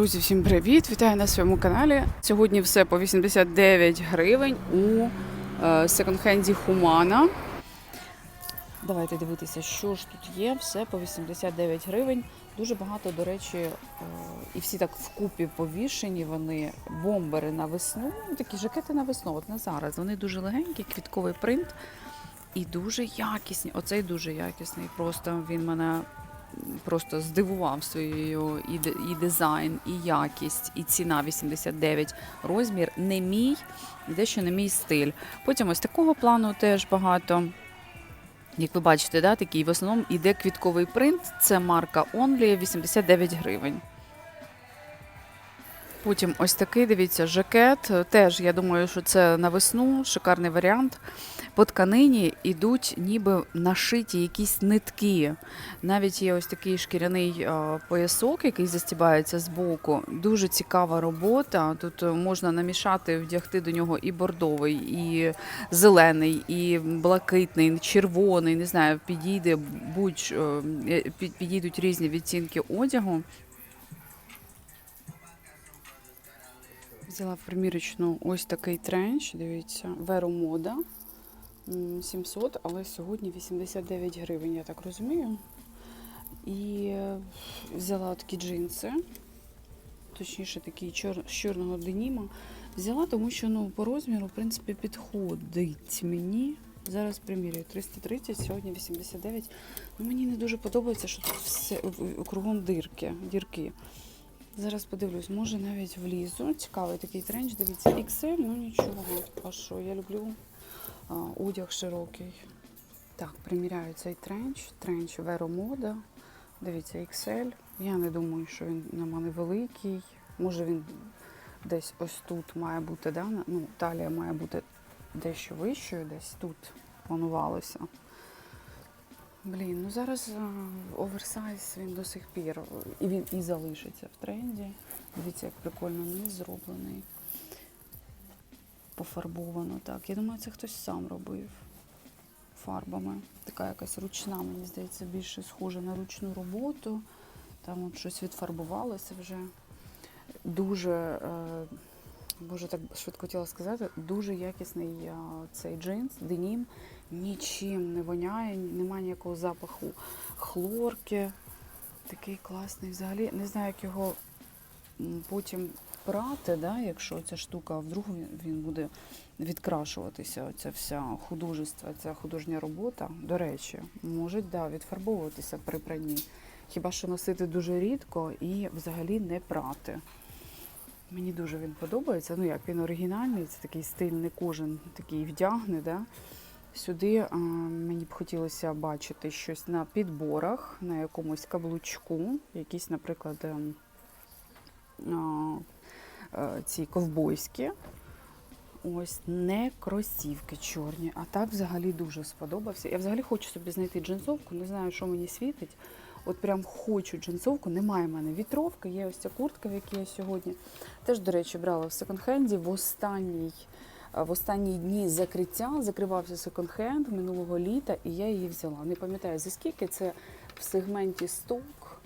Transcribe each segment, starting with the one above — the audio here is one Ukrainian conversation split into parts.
Друзі, всім привіт! Вітаю на своєму каналі. Сьогодні все по 89 гривень у е, секонд-хенді Humana. Давайте дивитися, що ж тут є. Все по 89 гривень. Дуже багато, до речі, е, і всі так вкупі повішені. Вони бомбери на весну. Ну, Такі жакети на весну, от на зараз. Вони дуже легенькі, квітковий принт і дуже якісні. Оцей дуже якісний. Просто він мене просто здивував своєю і, і дизайн, і якість, і ціна 89 розмір. Не мій, дещо не мій стиль. Потім ось такого плану теж багато. Як ви бачите, да, такий в основному іде квітковий принт. Це марка Only 89 гривень. Потім ось такий, дивіться, жакет. Теж я думаю, що це на весну шикарний варіант. По тканині йдуть ніби нашиті якісь нитки. Навіть є ось такий шкіряний поясок, який застібається з боку. Дуже цікава робота. Тут е, можна намішати, вдягти до нього і бордовий, і зелений, і блакитний, і червоний. Не знаю, підійде будь е, підійдуть різні відцінки одягу. Взяла в примірочну ось такий тренч. Дивіться, Веру мода. 700, але сьогодні 89 гривень, я так розумію. І е, взяла такі джинси, точніше, такі чор- з чорного деніма. Взяла, тому що ну, по розміру, в принципі, підходить мені. Зараз примірюю 330, сьогодні 89. Ну, мені не дуже подобається, що тут все кругом дирки, дірки. Зараз подивлюсь, може навіть влізу. Цікавий такий тренч. Дивіться, XL, ну нічого. А що, я люблю а, одяг широкий. Так, приміряю цей тренч. Тренч Веро Мода. Дивіться, XL. Я не думаю, що він на мене великий. Може він десь ось тут має бути, да? ну, талія має бути дещо вищою, десь тут планувалося. Блін, ну зараз оверсайз він до сих пір е, і він і залишиться в тренді. Дивіться, як прикольно низ зроблений. Пофарбовано так. Я думаю, це хтось сам робив фарбами. Така якась ручна, мені здається, більше схожа на ручну роботу. Там от щось відфарбувалося вже. Дуже, е, боже, так швидко хотіла сказати, дуже якісний е, цей джинс, денім. Нічим не воняє, немає ніякого запаху хлорки. Такий класний взагалі. Не знаю, як його потім прати, да, якщо ця штука, вдруг він, буде відкрашуватися, оця вся художество, ця художня робота. До речі, може да, відфарбовуватися при пранні. Хіба що носити дуже рідко і взагалі не прати. Мені дуже він подобається. Ну як він оригінальний, це такий стиль, не кожен такий вдягне. Да? Сюди а, мені б хотілося бачити щось на підборах, на якомусь каблучку, якісь, наприклад, ем, а, е, ці ковбойські. Ось не кросівки чорні, а так взагалі дуже сподобався. Я взагалі хочу собі знайти джинсовку, не знаю, що мені світить. От прям хочу джинсовку, немає в мене вітровки, є ось ця куртка, в якій я сьогодні. Теж, до речі, брала в секонд-хенді в останній, в останні дні закриття. Закривався секонд-хенд минулого літа, і я її взяла. Не пам'ятаю за скільки, це в сегменті сток.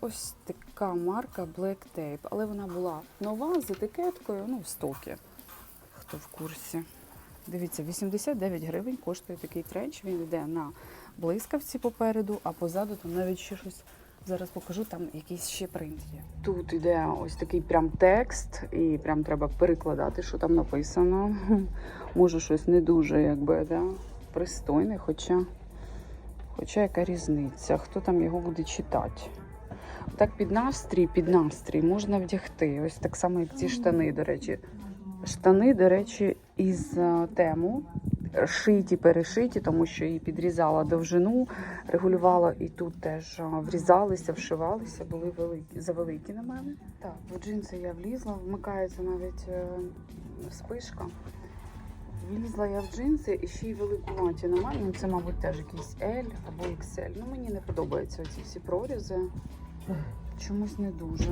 Ось така марка Black Tape, але вона була нова з етикеткою, ну, в стокі. Хто в курсі. Дивіться, 89 гривень коштує такий тренч. Він йде на блискавці попереду, а позаду там навіть ще щось. Зараз покажу, там якийсь ще принт є. Тут йде ось такий прям текст, і прям треба перекладати, що там написано. Може, щось не дуже, якби, да, пристойне, хоча, хоча яка різниця, хто там його буде читати. Так під настрій, під настрій можна вдягти. Ось так само, як ці штани, до речі. Штани, до речі, із е, тему шиті, перешиті, тому що її підрізала довжину, регулювала і тут теж е, врізалися, вшивалися, були великі, завеликі на мене. Так, в джинси я влізла, вмикається навіть е, спишка. Влізла я в джинси і ще й великуваті на мене. Ну, Це, мабуть, теж якийсь L або XL. Ну, мені не подобаються ці всі прорізи. Чомусь не дуже.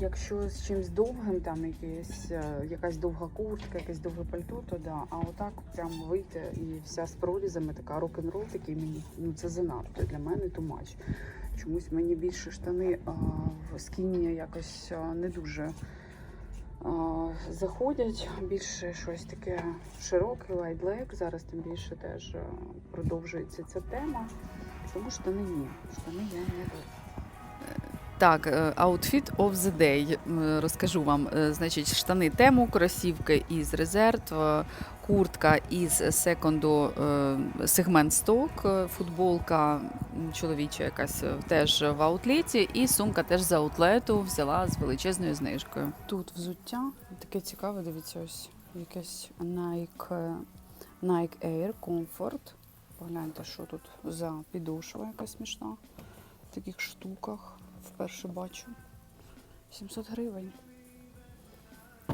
Якщо з чимось довгим, там якесь, е, якась довга куртка, якесь довге пальто, то да. А отак прям вийти і вся з прорізами, така рок-н-рол такий мені, ну це занадто для мене тумач. Чомусь мені більше штани а, в скіні якось а, не дуже а, заходять. Більше щось таке широке, лайдлек. Зараз тим більше теж продовжується ця тема. Тому штани ні. Штани я не беру. Так, е, outfit of the day. Розкажу вам. Е, Значить, штани тему, кросівки із резерв, е, куртка із секонду е, сегмент сток, е, футболка чоловіча якась е, теж в аутлеті, і сумка теж з аутлету взяла з величезною знижкою. Тут взуття таке цікаве, дивіться, ось якесь Nike, е, Nike Air Comfort. Погляньте, що тут за підошва якась смішна в таких штуках. Вперше бачу. 700 гривень.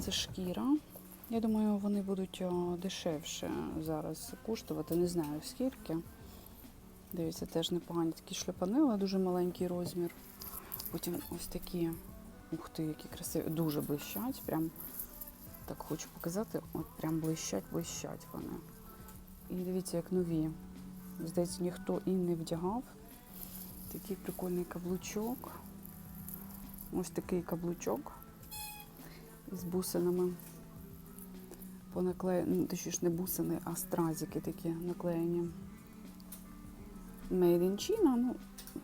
Це шкіра. Я думаю, вони будуть дешевше зараз коштувати. Не знаю скільки. Дивіться, теж непогані такі шльопани, але дуже маленький розмір. Потім ось такі, ух ти, які красиві, дуже блищать. Прям так хочу показати. От прям блищать, блищать вони. І дивіться, як нові. Здається, ніхто і не вдягав. Такий прикольний каблучок. Ось такий каблучок з бусинами. Понаклеєні, точніше не бусини, а стразики такі наклеєні. Made in China, ну,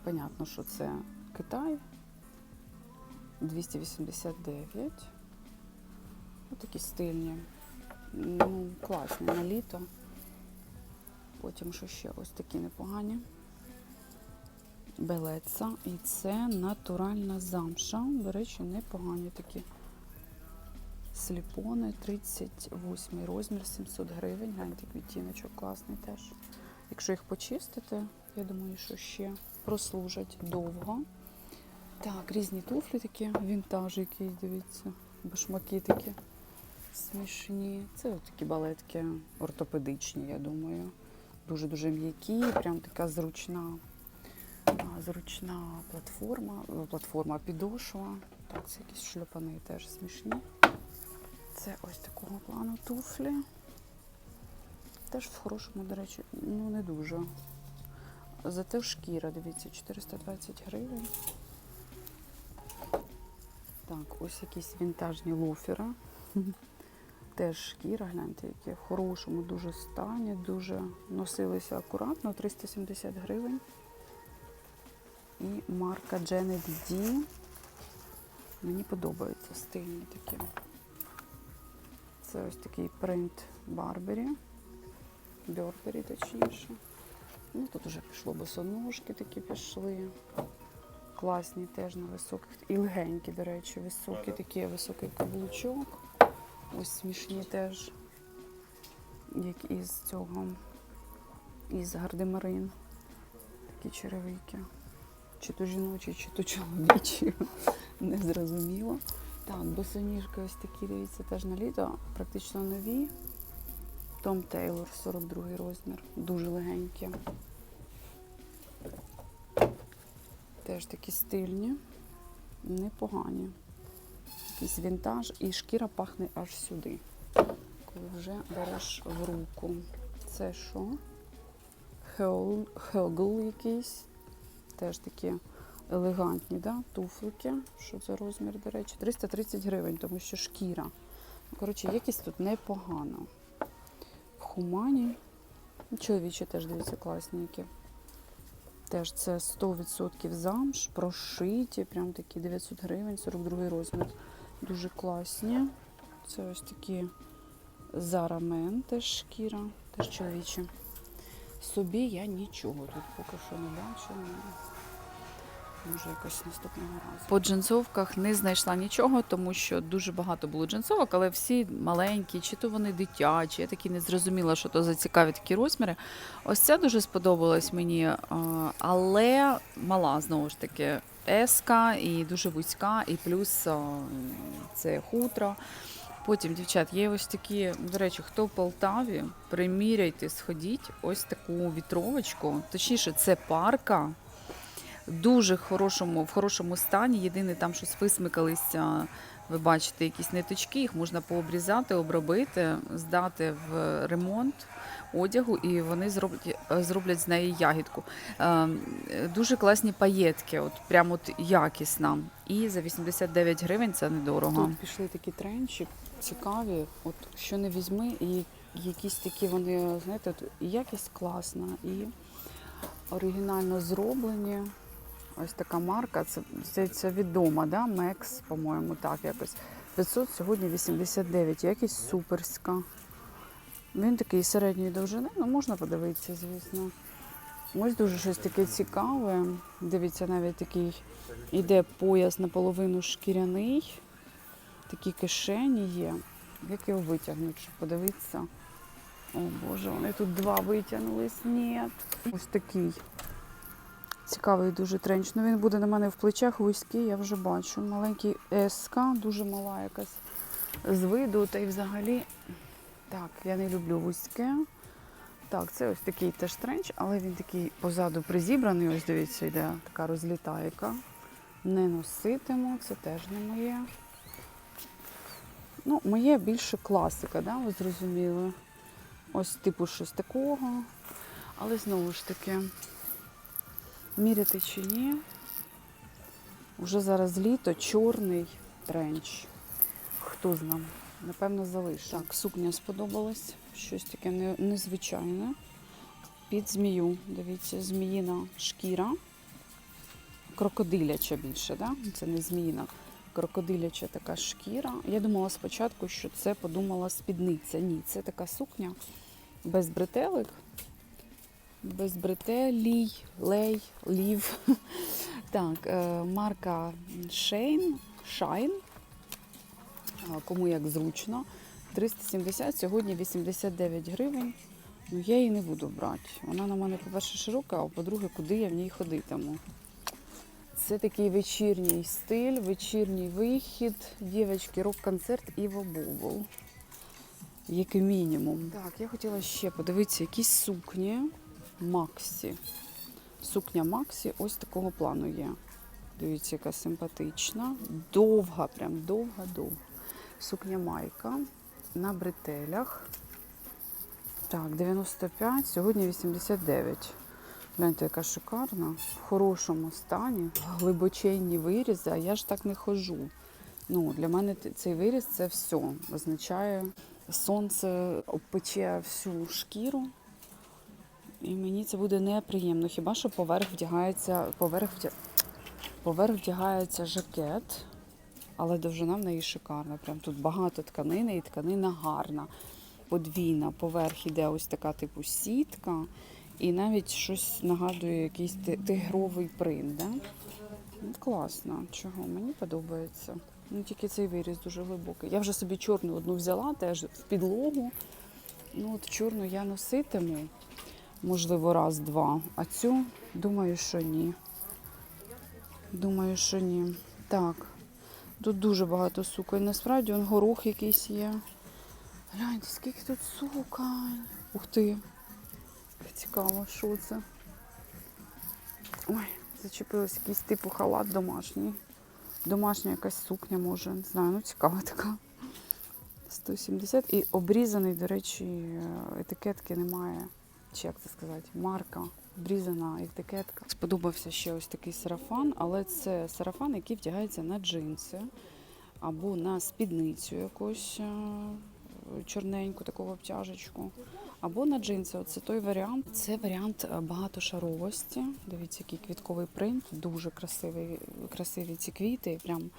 понятно, що це Китай. 289. Ось такі стильні. Ну, класні на літо. Потім що ще ось такі непогані. Белеца. І це натуральна замша. До речі, непогані такі. Сліпони 38 розмір, 700 гривень. Гляньте, відтіночок класний теж. Якщо їх почистити, я думаю, що ще прослужать довго. Так, різні туфлі такі, вінтаж якийсь, дивіться, башмаки такі смішні. Це от такі балетки ортопедичні, я думаю. Дуже-дуже м'які, прям така зручна, зручна платформа, ну, платформа підошва. Так, це якісь шльопани теж смішні. Це ось такого плану туфлі. Теж в хорошому, до речі, ну не дуже. Зате шкіра, дивіться, 420 гривень. Так, ось якісь вінтажні лофери. Теж шкіра, гляньте, які в хорошому дуже стані, дуже носилися акуратно, 370 гривень. І марка Janet D. Мені подобаються стильні такі. Це ось такий принт Барбері. Бьорбері, точніше. Ну, тут вже пішло босоножки такі пішли. Класні теж на високих. І легенькі, до речі, високі такі, високий каблучок. Ось смішні теж, як із цього, із гардемарин. Такі черевики. Чи то жіночі, чи то чоловічі. Не зрозуміло. Так, босоніжки ось такі, дивіться, теж на літо, практично нові. Том Тейлор, 42 розмір, дуже легенькі. Теж такі стильні, непогані. Якийсь вінтаж і шкіра пахне аж сюди, коли вже береш в руку. Це що? Хегл якийсь. Теж такі елегантні, да? туфлики. Що за розмір, до речі? 330 гривень, тому що шкіра. Ну, Коротше, якість тут непогано. В хумані. Чоловічі теж дивіться класні які. Теж це 100% замш, прошиті, прям такі 900 гривень, 42 розмір. Дуже класні. Це ось такі зарамен, теж шкіра, теж чоловічі. Собі я нічого тут поки що не бачу. Може, якось наступного разу. По джинсовках не знайшла нічого, тому що дуже багато було джинсовок, але всі маленькі, чи то вони дитячі. Я такі не зрозуміла, що то за цікаві такі розміри. Ось ця дуже сподобалась мені, але мала знову ж таки. Еска і дуже вузька, і плюс це хутро. Потім, дівчат, є ось такі, до речі, хто в Полтаві, приміряйте, сходіть ось таку вітровочку. Точніше, це парка. дуже хорошому, в хорошому стані. Єдине там щось висмикалися. Ви бачите, якісь ниточки, їх можна пообрізати, обробити, здати в ремонт одягу, і вони зроблять, зроблять з неї ягідку. Е, Дуже класні паєтки, от прям от якісна. І за 89 гривень це недорого. Тут пішли такі тренчі, цікаві. От що не візьми, і якісь такі вони, знаєте, якість класна, і оригінально зроблені. Ось така марка, це здається відома, да? Мекс, по-моєму, так якось. 500, сьогодні 89, якість суперська. Він такий середньої довжини, ну можна подивитися, звісно. Ось дуже щось таке цікаве. Дивіться, навіть такий іде пояс наполовину шкіряний. Такі кишені є. Як його витягнути, щоб подивитися? О Боже, вони тут два витягнулись. Ні. Ось такий. Цікавий дуже тренч. Ну він буде на мене в плечах вузький, я вже бачу. Маленький СК, дуже мала якась з виду. Та й взагалі. Так, я не люблю вузьке. Так, це ось такий теж тренч, але він такий позаду призібраний. Ось дивіться, йде така розлітайка. Не носитиму, це теж не моє. Ну, моє більше класика, да, ви зрозуміли. Ось типу щось такого. Але знову ж таки, міряти чи ні. Уже зараз літо, чорний тренч. Хто зна? Напевно, залишу. Так, сукня сподобалась. Щось таке незвичайне. Під змію. Дивіться, зміїна шкіра. Крокодиляча більше, да? Це не зміїна. Крокодиляча така шкіра. Я думала спочатку, що це подумала спідниця. Ні, це така сукня без бретелик. Без бретелій, лей, лів. Так, е, марка Shane, Shine. Кому як зручно. 370, сьогодні 89 гривень. Ну, я її не буду брати. Вона на мене, по-перше, широка, а по-друге, куди я в ній ходитиму. Це такий вечірній стиль, вечірній вихід. Дівчатки, рок-концерт Іво Бобл. Як мінімум. Так, я хотіла ще подивитися якісь сукні Максі. Сукня Максі ось такого плану є. Дивіться, яка симпатична. Довга, прям довга-довга. Сукня майка на бретелях. Так, 95, сьогодні 89. Гляньте, яка шикарна, в хорошому стані, глибоченні вирізи, а я ж так не ходжу. Ну, для мене цей виріз це все. Означає, сонце обпече всю шкіру. І мені це буде неприємно. Хіба що поверх вдягається, поверх, вдя... поверх вдягається жакет, але довжина в неї шикарна. Прям тут багато тканини, і тканина гарна, подвійна. Поверх іде ось така типу сітка, і навіть щось нагадує якийсь тигровий принт. Да? Ну, класно. Чого? Мені подобається. Ну, тільки цей виріз дуже глибокий. Я вже собі чорну одну взяла, теж в підлогу. Ну, от чорну я носитиму, можливо, раз-два. А цю думаю, що ні. Думаю, що ні. Так. Тут дуже багато суконь. Насправді он горох якийсь є. Гляньте, скільки тут суконь. Ух ти. Цікаво, що це. Ой, зачепилась якийсь типу халат домашній. Домашня якась сукня може, не знаю, ну цікава така. 170 і обрізаний, до речі, етикетки немає. Чи як це сказати? Марка. Обрізана етикетка. Сподобався ще ось такий сарафан, але це сарафан, який вдягається на джинси або на спідницю якусь е, чорненьку, таку обтяжечку. Або на джинси. Оце той варіант. Це варіант е, багатошаровості. Дивіться, який квітковий принт. Дуже красивий, красиві ці квіти. Прям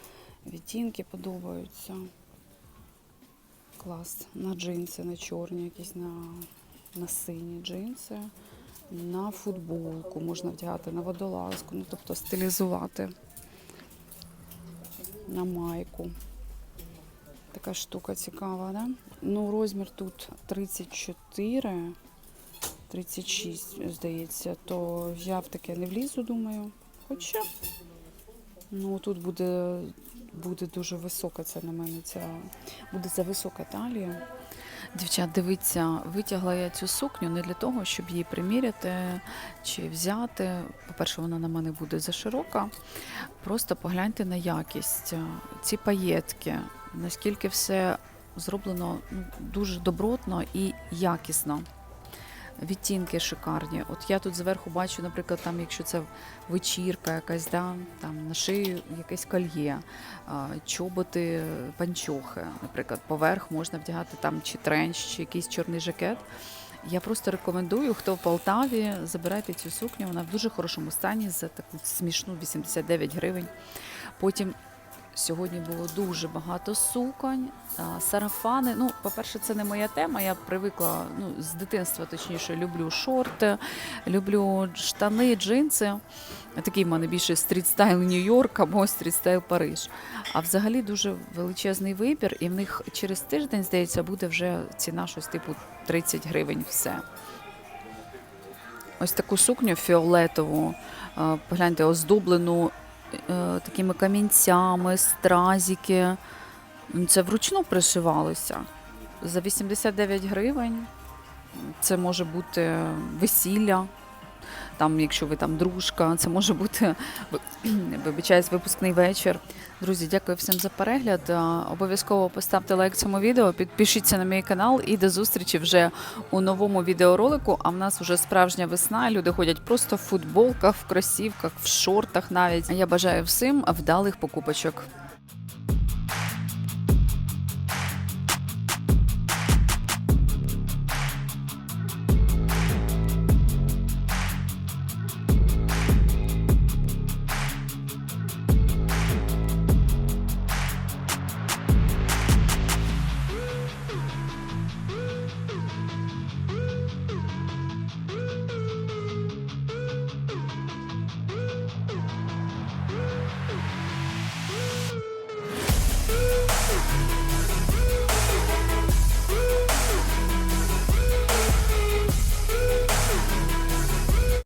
відтінки подобаються. Клас. На джинси, на чорні, якісь на, на сині джинси, на футболку можна вдягати, на водолазку, ну тобто стилізувати на майку. Така штука цікава, да? Ну, розмір тут 34, 36, здається, то я в таке не влізу, думаю. Хоча, ну тут буде, буде дуже висока ця на мене ця, буде за висока талія. Дівчат, дивіться, витягла я цю сукню не для того, щоб її приміряти чи взяти. По-перше, вона на мене буде заширока. Просто погляньте на якість. Ці паєтки, наскільки все зроблено ну, дуже добротно і якісно. Відтінки шикарні. От я тут зверху бачу, наприклад, там, якщо це вечірка якась, да, там на шию якесь кольє, чоботи, панчохи, наприклад, поверх можна вдягати там чи тренч, чи якийсь чорний жакет. Я просто рекомендую, хто в Полтаві, забирайте цю сукню, вона в дуже хорошому стані за таку смішну 89 гривень. Потім сьогодні було дуже багато суконь, сарафани. Ну, по-перше, це не моя тема. Я привикла ну, з дитинства, точніше, люблю шорти, люблю штани, джинси. Такий в мене більше стрітстайл Нью-Йорк або стрітстайл Париж. А взагалі дуже величезний вибір, і в них через тиждень, здається, буде вже ціна щось типу 30 гривень все. Ось таку сукню фіолетову, погляньте, оздоблену такими камінцями, стразики. Ну, Це вручну пришивалося. За 89 гривень. Це може бути весілля. Там, якщо ви там дружка, це може бути вибачаюсь, випускний вечір. Друзі, дякую всім за перегляд. Обов'язково поставте лайк цьому відео, підпишіться на мій канал і до зустрічі вже у новому відеоролику. А в нас вже справжня весна. Люди ходять просто в футболках, в кросівках, в шортах навіть. Я бажаю всім вдалих покупочок.